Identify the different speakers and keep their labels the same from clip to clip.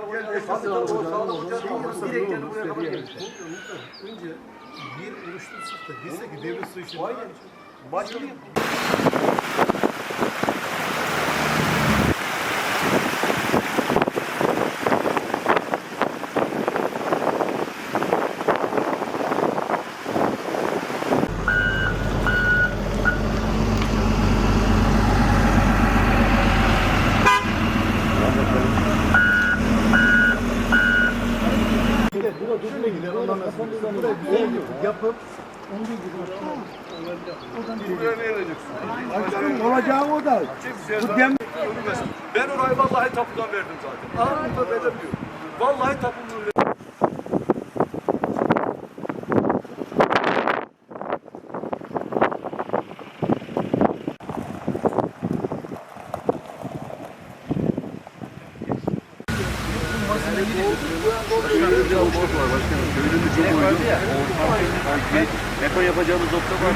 Speaker 1: Gel esası al hocam.
Speaker 2: Direkt kendi buraya kadar gelir.
Speaker 1: Önce bir oluştursak da desek ki devlet su işi.
Speaker 2: Aynen. Başlayalım.
Speaker 1: Ondan yapıp? Başkanım olacağım o da.
Speaker 3: Bu dem... Ben orayı vallahi tapudan verdim zaten. Anında bedeliyor. Vallahi tapudan verdim.
Speaker 4: Beton yapacağımız nokta var.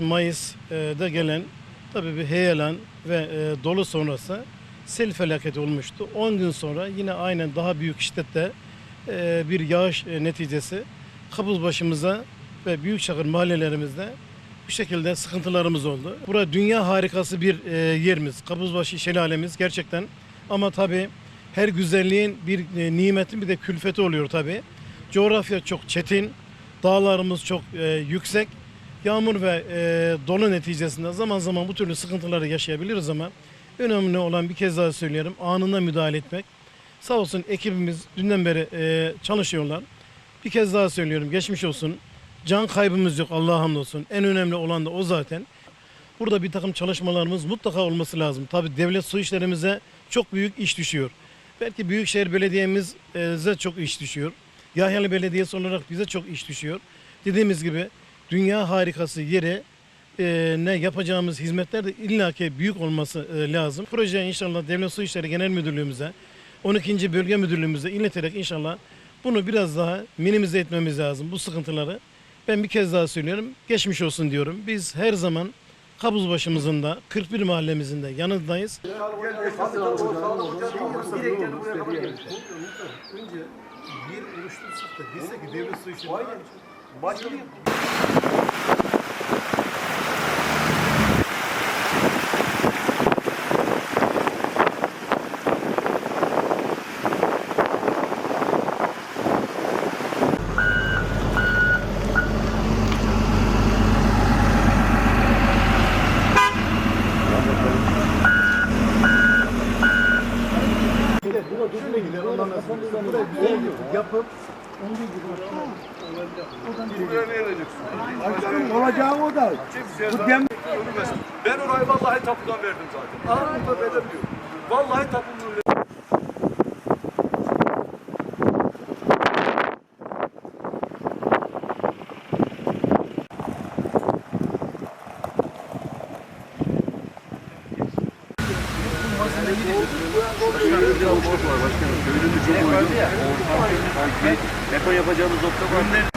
Speaker 5: Mayıs'da gelen tabii bir heyelan ve e, dolu sonrası sel felaketi olmuştu. 10 gün sonra yine aynen daha büyük şiddette e, bir yağış e, neticesi Kabuzbaşımıza ve Büyükşehir mahallelerimizde bu şekilde sıkıntılarımız oldu. Burası dünya harikası bir e, yerimiz. Kabuzbaşı şelalemiz gerçekten ama tabii her güzelliğin bir e, nimetin bir de külfeti oluyor tabii. Coğrafya çok çetin, dağlarımız çok e, yüksek. Yağmur ve e, dolu neticesinde zaman zaman bu türlü sıkıntıları yaşayabiliriz ama önemli olan bir kez daha söyleyelim anında müdahale etmek. Sağ olsun ekibimiz dünden beri e, çalışıyorlar. Bir kez daha söylüyorum geçmiş olsun. Can kaybımız yok Allah'a hamdolsun. En önemli olan da o zaten. Burada bir takım çalışmalarımız mutlaka olması lazım. Tabi devlet su işlerimize çok büyük iş düşüyor. Belki Büyükşehir Belediye'mize çok iş düşüyor. Yahyalı Belediyesi olarak bize çok iş düşüyor. Dediğimiz gibi dünya harikası yeri e, ne yapacağımız hizmetler de illaki büyük olması e, lazım. Proje inşallah Devlet Su İşleri Genel Müdürlüğümüze, 12. Bölge Müdürlüğümüze ileterek inşallah bunu biraz daha minimize etmemiz lazım bu sıkıntıları. Ben bir kez daha söylüyorum. Geçmiş olsun diyorum. Biz her zaman Kabuzbaşımızın da 41 mahallemizin de yanındayız.
Speaker 1: Önce bir oluştursak da desek ki devlet su işi. Düzgün gider. Ondan sonra buraya
Speaker 3: ne?
Speaker 1: Başkanım olacağım o da. Bu dem...
Speaker 3: Ben orayı vallahi tapudan verdim zaten. Anında bedeliyor. Vallahi tapudan verdim.
Speaker 4: Beton yapacağımız nokta var.